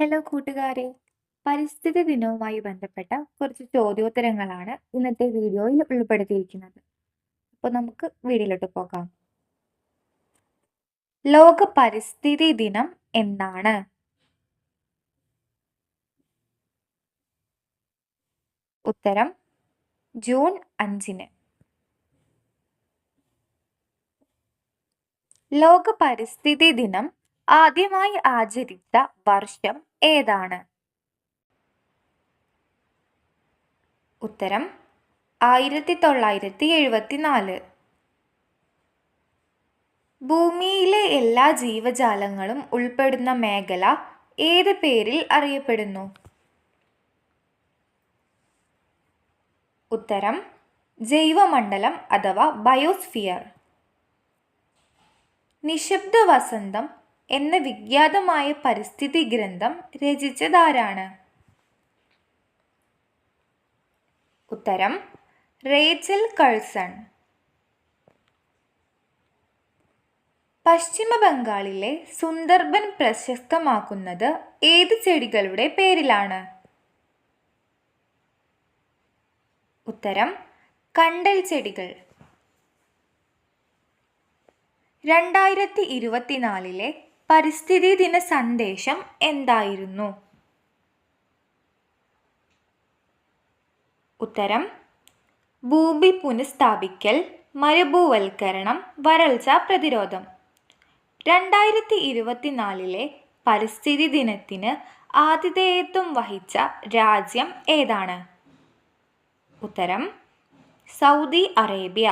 Hello കൂട്ടുകാരെ. പരിസ്ഥിതി ദിനവുമായി ബന്ധപ്പെട്ട കുറച്ച് ചോദ്യോത്തരങ്ങളാണ് ഇന്നത്തെ വീഡിയോയിൽ ഉൾപ്പെടുത്തിയിരിക്കുന്നത്. അപ്പോൾ നമുക്ക് വീഡിയോയിലോട്ട് പോകാം. ലോക പരിസ്ഥിതി ദിനം എന്നാണ്. ഉത്തരം ജൂൺ അഞ്ചിന്. ലോക പരിസ്ഥിതി ദിനം ആദ്യമായി ആചരിച്ച വർഷം ഏതാണ്? ഉത്തരം ആയിരത്തി തൊള്ളായിരത്തി എഴുപത്തിനാല് ഭൂമിയിലെ എല്ലാ ജീവജാലങ്ങളും ഉൾപ്പെടുന്ന മേഖല ഏത് പേരിൽ അറിയപ്പെടുന്നു? ഉത്തരം ജൈവമണ്ഡലം അഥവാ ബയോസ്ഫിയർ. നിശബ്ദ വസന്തം എന്ന വിഖ്യാതമായ പരിസ്ഥിതി ഗ്രന്ഥം രചിച്ചതാരാണ്? ഉത്തരം റേച്ചൽ കഴ്സൺ. പശ്ചിമ ബംഗാളിലെ സുന്ദർബൻ പ്രശസ്തമാക്കുന്നത് ഏത് ചെടികളുടെ പേരിലാണ്? ഉത്തരം കണ്ടൽ ചെടികൾ. രണ്ടായിരത്തി ഇരുപത്തിനാലിലെ പരിസ്ഥിതി ദിന സന്ദേശം എന്തായിരുന്നു? ഉത്തരം ഭൂമി പുനഃസ്ഥാപിക്കൽ മരുഭൂവൽക്കരണം വരൾച്ച പ്രതിരോധം. രണ്ടായിരത്തി ഇരുപത്തിനാലിലെ പരിസ്ഥിതി ദിനത്തിന് ആതിഥേയത്വം വഹിച്ച രാജ്യം ഏതാണ്? ഉത്തരം സൗദി അറേബ്യ.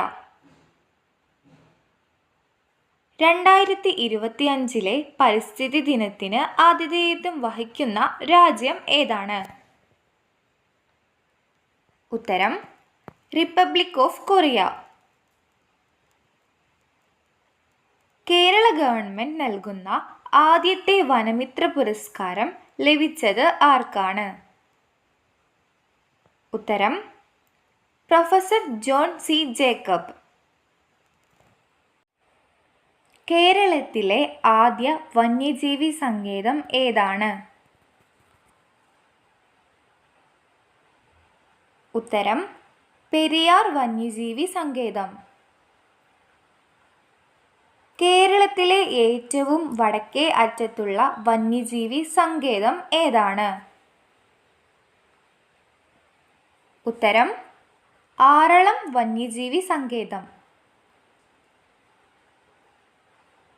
രണ്ടായിരത്തി ഇരുപത്തി അഞ്ചിലെ പരിസ്ഥിതി ദിനത്തിന് ആതിഥേയത്വം വഹിക്കുന്ന രാജ്യം ഏതാണ്? ഉത്തരം Republic of Korea Kerala government നൽകുന്ന ആദ്യത്തെ വനമിത്ര പുരസ്കാരം ലഭിച്ചത് ആർക്കാണ്? ഉത്തരം പ്രൊഫസർ ജോൺ സി ജേക്കബ്. കേരളത്തിലെ ആദ്യ വന്യജീവി സങ്കേതം ഏതാണ്? ഉത്തരം പെരിയാർ വന്യജീവി സങ്കേതം. കേരളത്തിലെ ഏറ്റവും വടക്കേ അറ്റത്തുള്ള വന്യജീവി സങ്കേതം ഏതാണ്? ഉത്തരം ആറളം വന്യജീവി സങ്കേതം.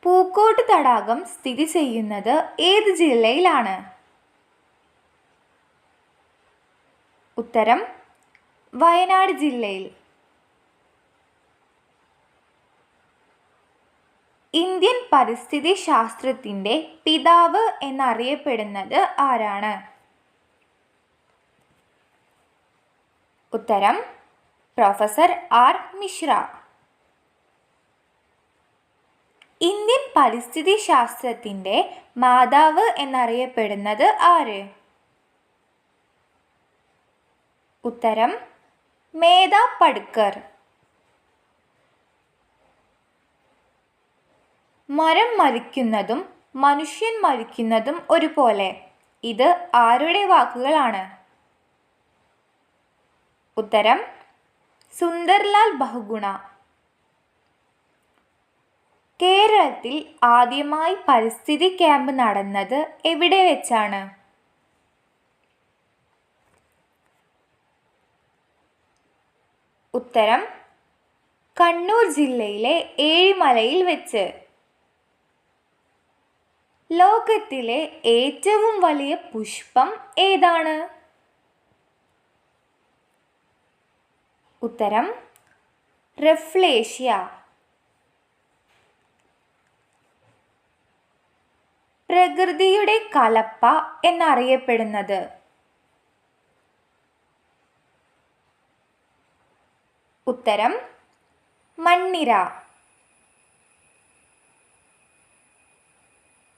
പൂക്കോട്ട് തടാകം സ്ഥിതി ചെയ്യുന്നത് ഏത് ജില്ലയിലാണ്? ഉത്തരം വയനാട് ജില്ലയിൽ. ഇന്ത്യൻ പരിസ്ഥിതി ശാസ്ത്രത്തിന്റെ പിതാവ് എന്നറിയപ്പെടുന്നത് ആരാണ്? ഉത്തരം പ്രൊഫസർ ആർ മിശ്ര. ഇന്ത്യൻ പരിസ്ഥിതി ശാസ്ത്രത്തിന്റെ മാതാവ് എന്നറിയപ്പെടുന്നത് ആര്? ഉത്തരം മേധ പടുക്കർ മരം മരിക്കുന്നതും മനുഷ്യൻ മരിക്കുന്നതും ഒരുപോലെ. ഇത് ആരുടെ വാക്കുകളാണ്? ഉത്തരം സുന്ദർലാൽ ബഹുഗുണ. കേരളത്തിൽ ആദ്യമായി പരിസ്ഥിതി ക്യാമ്പ് നടന്നത് എവിടെ വെച്ചാണ്? ഉത്തരം കണ്ണൂർ ജില്ലയിലെ ഏഴിമലയിൽ വെച്ച്. ലോകത്തിലെ ഏറ്റവും വലിയ പുഷ്പം ഏതാണ്? ഉത്തരം റെഫ്ലേഷ്യ. പ്രകൃതിയുടെ കലപ്പ എന്നറിയപ്പെടുന്നത്. ഉത്തരം മണ്ണിര.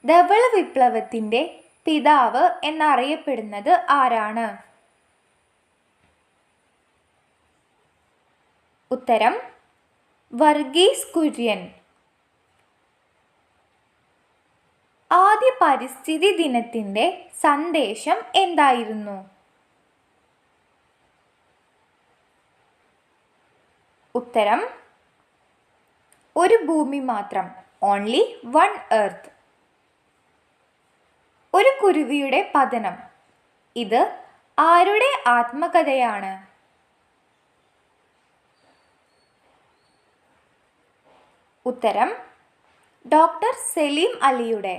ധവള വിപ്ലവത്തിന്റെ പിതാവ് എന്നറിയപ്പെടുന്നത് ആരാണ്? ഉത്തരം വർഗീസ് കുര്യൻ. ആദ്യ പരിസ്ഥിതി ദിനത്തിന്റെ സന്ദേശം എന്തായിരുന്നു? ഉത്തരം ഒരു ഭൂമി മാത്രം ഓൺലി വൺ എർത്ത് ഒരു കുരുവിയുടെ പതനം ഇത് ആരുടെ ആത്മകഥയാണ്? ഉത്തരം ഡോക്ടർ സലീം അലിയുടെ.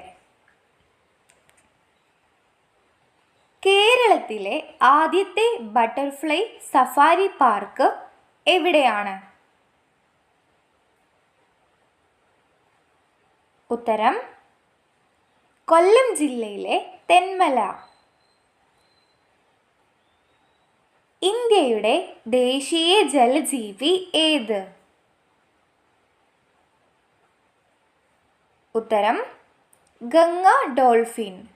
കേരളത്തിലെ ആദ്യത്തെ ബട്ടർഫ്ലൈ സഫാരി പാർക്ക് എവിടെയാണ്? ഉത്തരം കൊല്ലം ജില്ലയിലെ തെന്മല. ഇന്ത്യയുടെ ദേശീയ ജലജീവി ഏത്? ഉത്തരം ഗംഗ ഡോൾഫിൻ.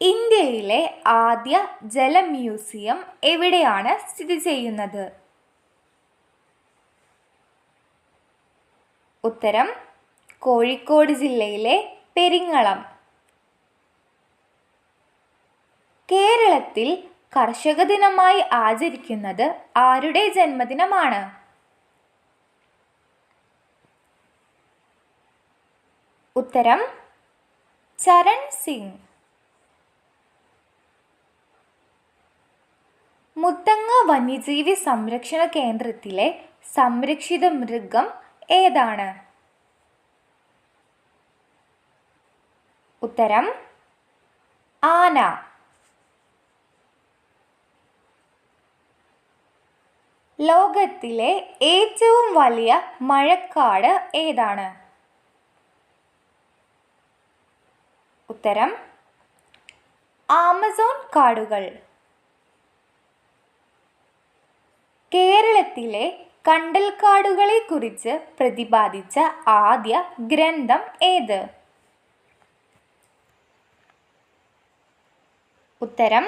ഇന്ത്യയിലെ ആദ്യ ജല മ്യൂസിയം എവിടെയാണ് സ്ഥിതി ചെയ്യുന്നത്? ഉത്തരം കോഴിക്കോട് ജില്ലയിലെ പെരിങ്ങളം. കേരളത്തിൽ കർഷക ദിനമായി ആചരിക്കുന്നത് ആരുടെ ജന്മദിനമാണ്? ഉത്തരം ചരൺ സിംഗ്. മുത്തങ്ങ വന്യജീവി സംരക്ഷണ കേന്ദ്രത്തിലെ സംരക്ഷിത മൃഗം ഏതാണ്? ഉത്തരം ആന. ലോകത്തിലെ ഏറ്റവും വലിയ മഴക്കാട് ഏതാണ്? ഉത്തരം ആമസോൺ കാടുകൾ. കേരളത്തിലെ കണ്ടൽക്കാടുകളെ കുറിച്ച് പ്രതിപാദിച്ച ആദ്യ ഗ്രന്ഥം ഏത്? ഉത്തരം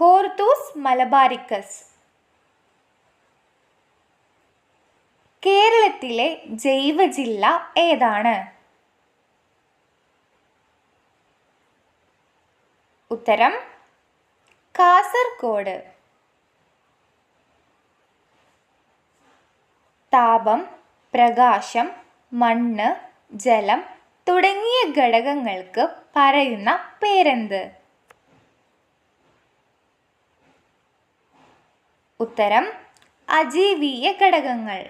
ഹോർത്തൂസ് മലബാരിക്കസ്. കേരളത്തിലെ ജൈവ ജില്ല ഏതാണ്? ഉത്തരം കാസർഗോഡ്. താപം പ്രകാശം മണ്ണ് ജലം തുടങ്ങിയ ഘടകങ്ങൾക്ക് പറയുന്ന പേരെന്ത്? ഉത്തരം അജീവീയ ഘടകങ്ങൾ.